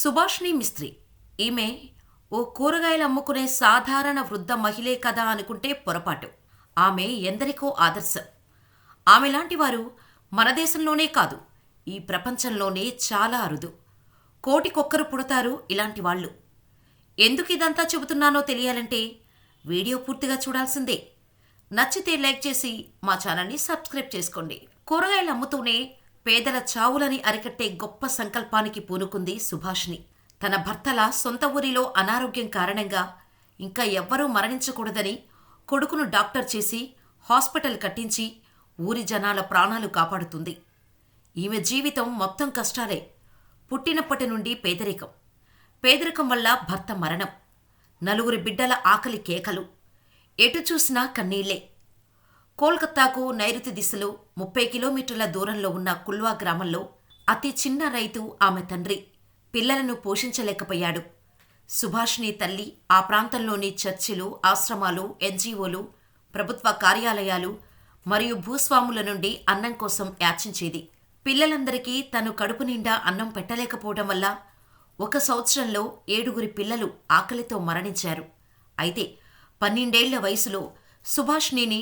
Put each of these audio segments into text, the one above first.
సుభాష్ని మిస్త్రి. ఈమె ఓ కూరగాయలు అమ్ముకునే సాధారణ వృద్ధ మహిళే కదా అనుకుంటే పొరపాటు. ఆమె ఎందరికో ఆదర్శం. ఆమెలాంటి వారు మన దేశంలోనే కాదు ఈ ప్రపంచంలోనే చాలా అరుదు. కోటికొక్కరు పుడతారు ఇలాంటి వాళ్ళు. ఎందుకు ఇదంతా చెబుతున్నానో తెలియాలంటే వీడియో పూర్తిగా చూడాల్సిందే. నచ్చితే లైక్ చేసి మా ఛానల్ని సబ్స్క్రైబ్ చేసుకోండి. కూరగాయలు అమ్ముతూనే పేదల చావులని అరికట్టే గొప్ప సంకల్పానికి పూనుకుంది సుభాష్ని తన భర్తల సొంత ఊరిలో అనారోగ్యం కారణంగా ఇంకా ఎవ్వరూ మరణించకూడదని కొడుకును డాక్టర్ చేసి హాస్పిటల్ కట్టించి ఊరి జనాల ప్రాణాలు కాపాడుతుంది. ఈమె జీవితం మొత్తం కష్టాలే. పుట్టినప్పటి నుండి పేదరికం. పేదరికం వల్ల భర్త మరణం. నలుగురి బిడ్డల ఆకలి కేకలు. ఎటు చూసినా కన్నీళ్ళే కోల్కతాకు నైరుతి దిశలో ముప్పై కిలోమీటర్ల దూరంలో ఉన్న కుల్వా గ్రామంలో అతి చిన్న రైతు ఆమె తండ్రి. పిల్లలను పోషించలేకపోయాడు. సుభాష్ని తల్లి ఆ ప్రాంతంలోని చర్చిలు ఆశ్రమాలు ఎన్జీఓలు ప్రభుత్వ కార్యాలయాలు మరియు భూస్వాముల నుండి అన్నం కోసం యాచించేది. పిల్లలందరికీ తను కడుపు నిండా అన్నం పెట్టలేకపోవడం వల్ల ఒక సంవత్సరంలో ఏడుగురి పిల్లలు ఆకలితో మరణించారు. అయితే పన్నెండేళ్ళ వయసులో సుభాష్నిని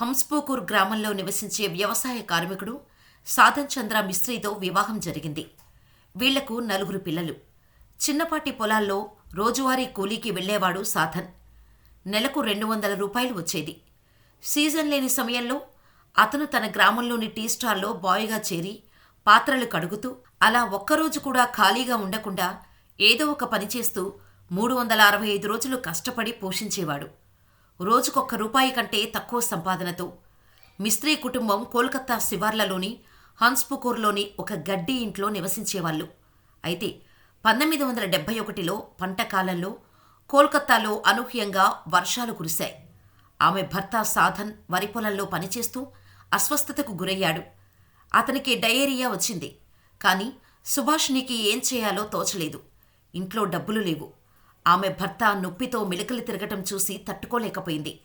హంస్పోకూర్ గ్రామంలో నివసించే వ్యవసాయ కార్మికుడు సాధన్ చంద్ర మిస్త్రీతో వివాహం జరిగింది. వీళ్ళకు నలుగురు పిల్లలు. చిన్నపాటి పొలాల్లో రోజువారీ కూలీకి వెళ్ళేవాడు సాధన్. నెలకు రెండు వందల రూపాయలు వచ్చేది. సీజన్ లేని సమయంలో అతను తన గ్రామంలోని టీ స్టాల్లో బాయ్గా చేరి పాత్రలు కడుగుతూ అలా ఒక్కరోజు కూడా ఖాళీగా ఉండకుండా ఏదో ఒక పని చేస్తూ మూడు వందల అరవై ఐదు రోజులు కష్టపడి పోషించేవాడు. రోజుకొక్క రూపాయి కంటే తక్కువ సంపాదనతో. మిస్త్రీ కుటుంబం కోల్కత్తా శివార్లలోని హన్స్పుకూర్లోని ఒక గడ్డి ఇంట్లో నివసించేవాళ్ళు. అయితే పంతొమ్మిది వందల డెబ్బై ఒకటిలో పంట కాలంలో కోల్కత్తాలో అనూహ్యంగా వర్షాలు కురిశాయి. ఆమె భర్త సాధన్ వరి పొలంలో పనిచేస్తూ అస్వస్థతకు గురయ్యాడు. అతనికి డయేరియా వచ్చింది. కానీ సుభాష్నికి ఏం చేయాలో తోచలేదు. ఇంట్లో డబ్బులు లేవు. ఆమె భర్త నొప్పితో మెలికలు తిరగటం చూసి తట్టుకోలేకపోయింది.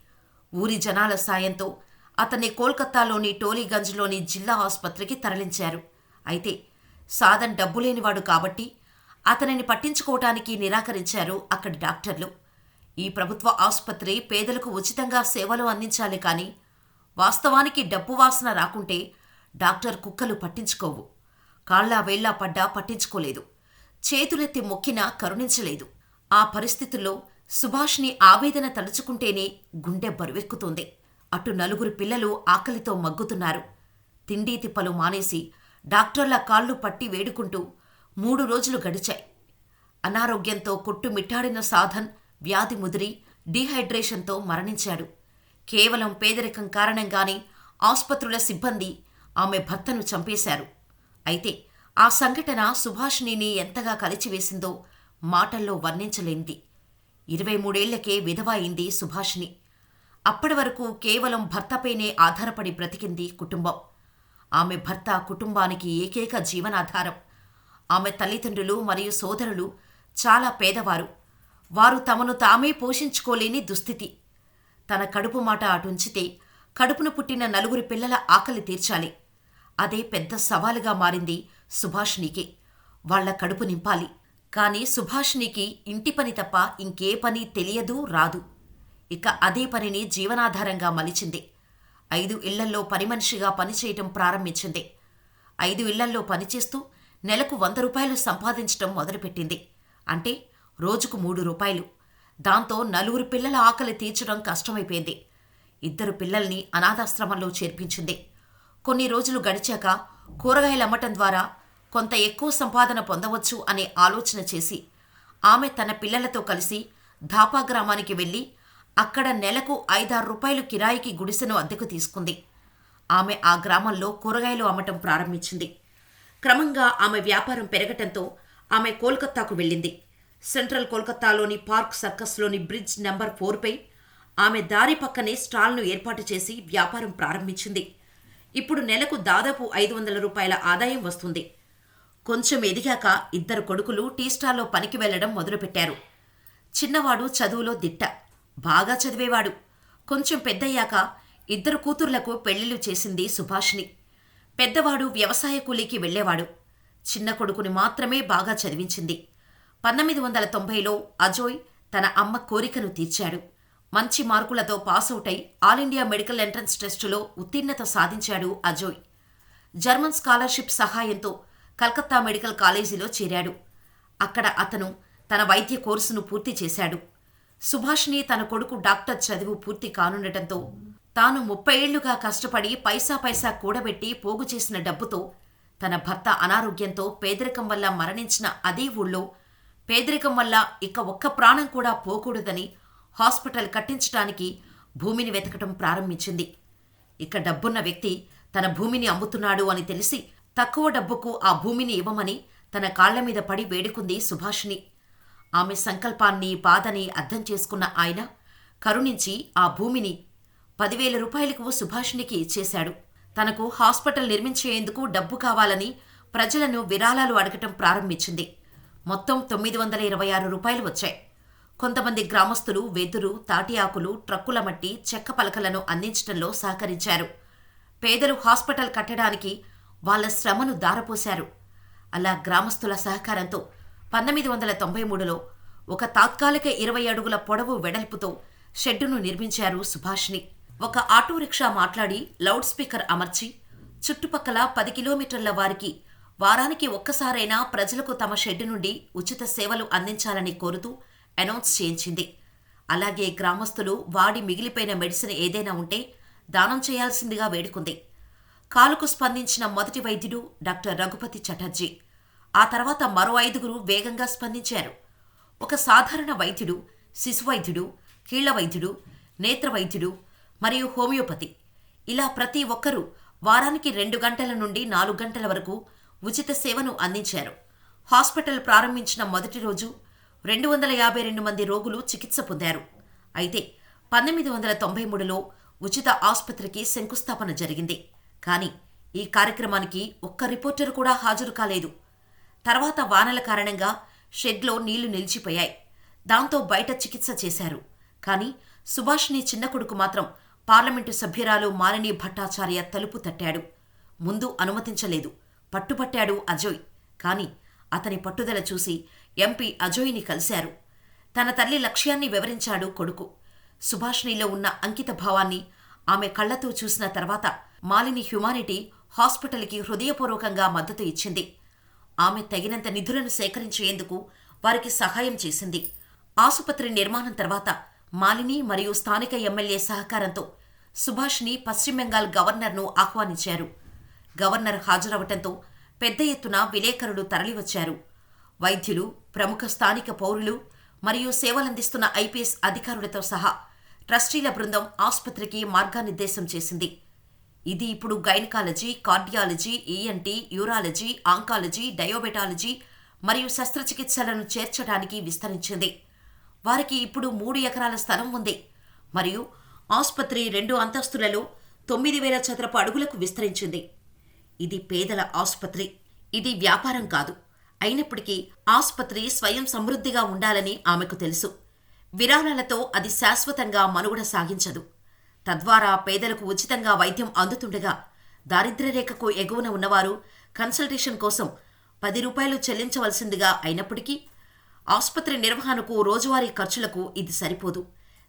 ఊరి జనాల సాయంతో అతన్ని కోల్కతాలోని టోలీగంజ్లోని జిల్లా ఆసుపత్రికి తరలించారు. అయితే సాధన్ డబ్బులేనివాడు కాబట్టి అతనిని పట్టించుకోవటానికి నిరాకరించారు అక్కడి డాక్టర్లు. ఈ ప్రభుత్వ ఆసుపత్రి పేదలకు ఉచితంగా సేవలు అందించాలి కానీ వాస్తవానికి డబ్బు వాసన రాకుంటే డాక్టర్ కుక్కలు పట్టించుకోవు. కాళ్ళా వేళ్ళా పడ్డా పట్టించుకోలేదు. చేతులెత్తి మొక్కినా కరుణించలేదు. ఆ పరిస్థితుల్లో సుభాష్ని ఆవేదన తలుచుకుంటేనే గుండె బరువెక్కుతుంది. అటు నలుగురు పిల్లలు ఆకలితో మగ్గుతున్నారు. తిండి తిప్పలు మానేసి డాక్టర్ల కాళ్ళు పట్టి వేడుకుంటూ మూడు రోజులు గడిచాయి. అనారోగ్యంతో కొట్టుమిట్టాడిన సాధన్ వ్యాధి ముదిరి డీహైడ్రేషన్తో మరణించాడు. కేవలం పేదరికం కారణంగానే ఆసుపత్రుల సిబ్బంది ఆమె భర్తను చంపేశారు. అయితే ఆ సంఘటన సుభాషిణిని ఎంతగా కలిచివేసిందో మాటల్లో వర్ణించలేంది. ఇరవై మూడేళ్ళకే విధవ అయింది సుభాషిణి. అప్పటి వరకు కేవలం భర్తపైనే ఆధారపడి బ్రతికింది కుటుంబం. ఆమె భర్త కుటుంబానికి ఏకైక జీవనాధారం. ఆమె తల్లిదండ్రులు మరియు సోదరులు చాలా పేదవారు. వారు తమను తామే పోషించుకోలేని దుస్థితి. తన కడుపు మాట అటుంచితే కడుపును పుట్టిన నలుగురు పిల్లల ఆకలి తీర్చాలి. అదే పెద్ద సవాలుగా మారింది సుభాష్నికి వాళ్ళ కడుపు నింపాలి. కానీ సుభాష్నికి ఇంటి పని తప్ప ఇంకే పని తెలియదు రాదు. ఇక అదే పనిని జీవనాధారంగా మలిచింది. ఐదు ఇళ్ళల్లో పని మనిషిగా పనిచేయటం ప్రారంభించింది. ఐదు ఇళ్ళల్లో పనిచేస్తూ నెలకు వంద రూపాయలు సంపాదించటం మొదలుపెట్టింది. అంటే రోజుకు మూడు రూపాయలు. దాంతో నలుగురు పిల్లల ఆకలి తీర్చడం కష్టమైపోయింది. ఇద్దరు పిల్లల్ని అనాథాశ్రమంలో చేర్పించింది. కొన్ని రోజులు గడిచాక కూరగాయలు అమ్మటం ద్వారా కొంత ఎక్కువ సంపాదన పొందవచ్చు అనే ఆలోచన చేసి ఆమె తన పిల్లలతో కలిసి ధాపా గ్రామానికి వెళ్ళి అక్కడ నెలకు ఐదారు రూపాయలు కిరాయికి గుడిసెను అద్దెకు తీసుకుంది. ఆమె ఆ గ్రామంలో కూరగాయలు అమ్మటం ప్రారంభించింది. క్రమంగా ఆమె వ్యాపారం పెరగటంతో ఆమె కోల్కత్తాకు వెళ్ళింది. సెంట్రల్ కోల్కత్తాలోని పార్క్ సర్కస్లోని బ్రిడ్జ్ నెంబర్ ఫోర్పై ఆమె దారి పక్కనే స్టాల్ను ఏర్పాటు చేసి వ్యాపారం ప్రారంభించింది. ఇప్పుడు నెలకు దాదాపు ఐదు వందల రూపాయల ఆదాయం వస్తుంది. కొంచెం ఎదిగాక ఇద్దరు కొడుకులు టీ స్టాల్లో పనికి వెళ్ళడం మొదలుపెట్టారు. చిన్నవాడు చదువులో దిట్ట బాగా చదివేవాడు. కొంచెం పెద్దయ్యాక ఇద్దరు కూతుర్లకు పెళ్ళిళ్ళు చేసింది సుభాషిణి. పెద్దవాడు వ్యవసాయ కూలీకి వెళ్ళేవాడు. చిన్న కొడుకుని మాత్రమే బాగా చదివించింది. పంతొమ్మిది వందల తొంభైలో అజోయ్ తన అమ్మ కోరికను తీర్చాడు. మంచి మార్కులతో పాసౌట్ అయి ఆల్ ఇండియా మెడికల్ ఎంట్రన్స్ టెస్టులో ఉత్తీర్ణత సాధించాడు అజోయ్. జర్మన్ స్కాలర్షిప్ సహాయంతో కలకత్తా మెడికల్ కాలేజీలో చేరాడు. అక్కడ అతను తన వైద్య కోర్సును పూర్తి చేశాడు. సుభాష్ని తన కొడుకు డాక్టర్ చదువు పూర్తి కానుండటంతో తాను ముప్పై ఏళ్ళుగా కష్టపడి పైసా పైసా కూడబెట్టి పోగు చేసిన డబ్బుతో తన భర్త అనారోగ్యంతో పేదరికం వల్ల మరణించిన అదే ఊళ్ళో పేదరికం వల్ల ఇక ఒక్క ప్రాణం కూడా పోకూడదని హాస్పిటల్ కట్టించడానికి భూమిని వెతకటం ప్రారంభించింది. ఇక డబ్బున్న వ్యక్తి తన భూమిని అమ్ముతున్నాడు అని తెలిసి తక్కువ డబ్బుకు ఆ భూమిని ఇవ్వమని తన కాళ్ళ మీద పడి వేడుకుంది సుభాషిణి. ఆమె సంకల్పాన్ని బాధని అర్థం చేసుకున్న ఆయన కరుణించి ఆ భూమిని పదివేల రూపాయలకు సుభాషిణికి ఇచ్చేశాడు. తనకు హాస్పిటల్ నిర్మించేందుకు డబ్బు కావాలని ప్రజలను విరాళాలు అడగటం ప్రారంభించింది. మొత్తం తొమ్మిది వందల ఇరవై ఆరు రూపాయలు వచ్చాయి. కొంతమంది గ్రామస్తులు వెదురు తాటి ఆకులు ట్రక్కుల మట్టి చెక్క పలకలను అందించడంలో సహకరించారు. పేదలు హాస్పిటల్ కట్టడానికి వాళ్ళ శ్రమను దారపోశారు. అలా గ్రామస్తుల సహకారంతో పంతొమ్మిది వందల తొంభై మూడులో ఒక తాత్కాలిక ఇరవై అడుగుల పొడవు వెడల్పుతో షెడ్డును నిర్మించారు సుభాష్ని ఒక ఆటో రిక్షా మాట్లాడి లౌడ్ స్పీకర్ అమర్చి చుట్టుపక్కల పది కిలోమీటర్ల వారికి వారానికి ఒక్కసారైనా ప్రజలకు తమ షెడ్డు నుండి ఉచిత సేవలు అందించాలని కోరుతూ అనౌన్స్ చేయించింది. అలాగే గ్రామస్తులు వాడి మిగిలిపోయిన మెడిసిన్ ఏదైనా ఉంటే దానం చేయాల్సిందిగా వేడుకుంది. కాలుకు స్పందించిన మొదటి వైద్యుడు డాక్టర్ రఘుపతి చటర్జీ. ఆ తర్వాత మరో ఐదుగురు వేగంగా స్పందించారు. ఒక సాధారణ వైద్యుడు శిశు వైద్యుడు కీళ్ళ వైద్యుడు నేత్ర వైద్యుడు మరియు హోమియోపతి. ఇలా ప్రతి ఒక్కరూ వారానికి రెండు గంటల నుండి నాలుగు గంటల వరకు ఉచిత సేవను అందించారు. హాస్పిటల్ ప్రారంభించిన మొదటి రోజు రెండు వందల యాభై రెండు మంది రోగులు చికిత్స పొందారు. అయితే పంతొమ్మిది వందల తొంభై మూడులో ఉచిత ఆసుపత్రికి శంకుస్థాపన జరిగింది. కానీ ఈ కార్యక్రమానికి ఒక్క రిపోర్టర్ కూడా హాజరు కాలేదు. తర్వాత వానల కారణంగా షెడ్లో నీళ్ళు నిలిచిపోయాయి. దాంతో బయట చికిత్స చేశారు. కానీ సుభాష్ని చిన్న కొడుకు మాత్రం పార్లమెంటు సభ్యురాలు మాలిని భట్టాచార్య తలుపు తట్టాడు. ముందు అనుమతించలేదు. పట్టుపట్టాడు అజోయ్. కాని అతని పట్టుదల చూసి ఎంపీ అజోయ్ని కలిశారు. తన తల్లి లక్ష్యాన్ని వివరించాడు కొడుకు. సుభాష్నిలో ఉన్న అంకిత భావాన్ని ఆమె కళ్ళతో చూసిన తర్వాత మాలిని హ్యుమానిటీ హాస్పిటల్కి హృదయపూర్వకంగా మద్దతు ఇచ్చింది. ఆమె తగినంత నిధులను సేకరించేందుకు వారికి సహాయం చేసింది. ఆసుపత్రి నిర్మాణం తర్వాత మాలిని మరియు స్థానిక ఎమ్మెల్యే సహకారంతో సుభాష్ని పశ్చిమ బెంగాల్ గవర్నర్ను ఆహ్వానించారు. గవర్నర్ హాజరవటంతో పెద్ద ఎత్తున విలేకరులు తరలివచ్చారు. వైద్యులు ప్రముఖ స్థానిక పౌరులు మరియు సేవలందిస్తున్న ఐపీఎస్ అధికారులతో సహా ట్రస్టీల బృందం ఆసుపత్రికి మార్గనిర్దేశం చేసింది. ఇది ఇప్పుడు gynaecology cardiology ENT urology oncology diabetology మరియు శస్త్రచికిత్సలను చేర్చడానికి విస్తరించింది. వారికి ఇప్పుడు మూడు ఎకరాల స్థలం ఉంది. మరియు ఆసుపత్రి రెండు అంతస్తులలో తొమ్మిది వేల చదరపు అడుగులకు విస్తరించింది. ఇది పేదల ఆసుపత్రి. ఇది వ్యాపారం కాదు. అయినప్పటికీ ఆసుపత్రి స్వయం సమృద్ధిగా ఉండాలని ఆమెకు తెలుసు. విరాళాలతో అది శాశ్వతంగా మనుగడ సాగించదు. తద్వారా పేదలకు ఉచితంగా వైద్యం అందుతుండగా దారిద్ర్యరేఖకు ఎగువన ఉన్నవారు కన్సల్టేషన్ కోసం పది రూపాయలు చెల్లించవలసిందిగా అయినప్పటికీ ఆసుపత్రి నిర్వహణకు రోజువారీ ఖర్చులకు ఇది సరిపోదు.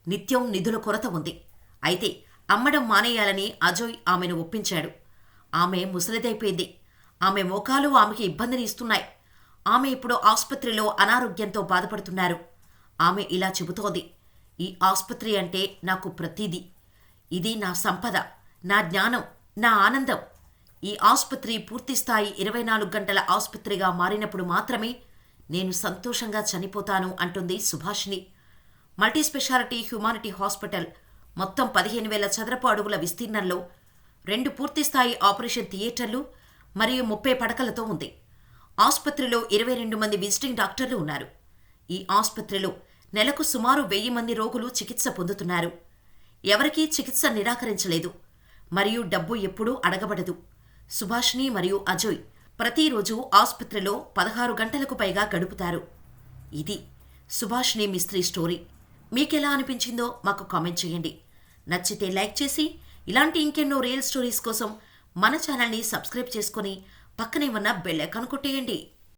నిత్యం నిధుల కొరత ఉంది. అయితే అమ్మడం మానేయాలని అజోయ్ ఆమెను ఒప్పించాడు. ఆమె ముసలిదైపోయింది. ఆమె మోకాలు ఆమెకి ఇబ్బందిని ఇస్తున్నాయి. ఆమె ఇప్పుడు ఆసుపత్రిలో అనారోగ్యంతో బాధపడుతున్నారు. ఆమె ఇలా చెబుతోంది. ఈ ఆసుపత్రి అంటే నాకు ప్రతీది. ఇది నా సంపద నా జ్ఞానం నా ఆనందం. ఈ ఆసుపత్రి పూర్తిస్థాయి ఇరవై నాలుగు గంటల ఆసుపత్రిగా మారినప్పుడు మాత్రమే నేను సంతోషంగా చనిపోతాను అంటుంది Subhashini. Multi speciality humanity hospital మొత్తం పదిహేను వేల చదరపు అడుగుల విస్తీర్ణంలో రెండు పూర్తిస్థాయి ఆపరేషన్ థియేటర్లు మరియు ముప్పై పడకలతో ఉంది. ఆసుపత్రిలో ఇరవై రెండు మంది విజిటింగ్ డాక్టర్లు ఉన్నారు. ఈ ఆసుపత్రిలో నెలకు సుమారు వెయ్యి మంది రోగులు చికిత్స పొందుతున్నారు. ఎవరికీ చికిత్స నిరాకరించలేదు. మరియు డబ్బు ఎప్పుడూ అడగబడదు. సుభాష్ని మరియు అజయ్ ప్రతిరోజు ఆసుపత్రిలో పదహారు గంటలకు పైగా గడుపుతారు. ఇది సుభాష్ని మిస్త్రీ స్టోరీ. మీకెలా అనిపించిందో మాకు కామెంట్ చేయండి. నచ్చితే లైక్ చేసి ఇలాంటి ఇంకెన్నో రియల్ స్టోరీస్ కోసం మన ఛానల్ని సబ్స్క్రైబ్ చేసుకుని పక్కనే ఉన్న బెల్ ఐకాన్ కొట్టేయండి.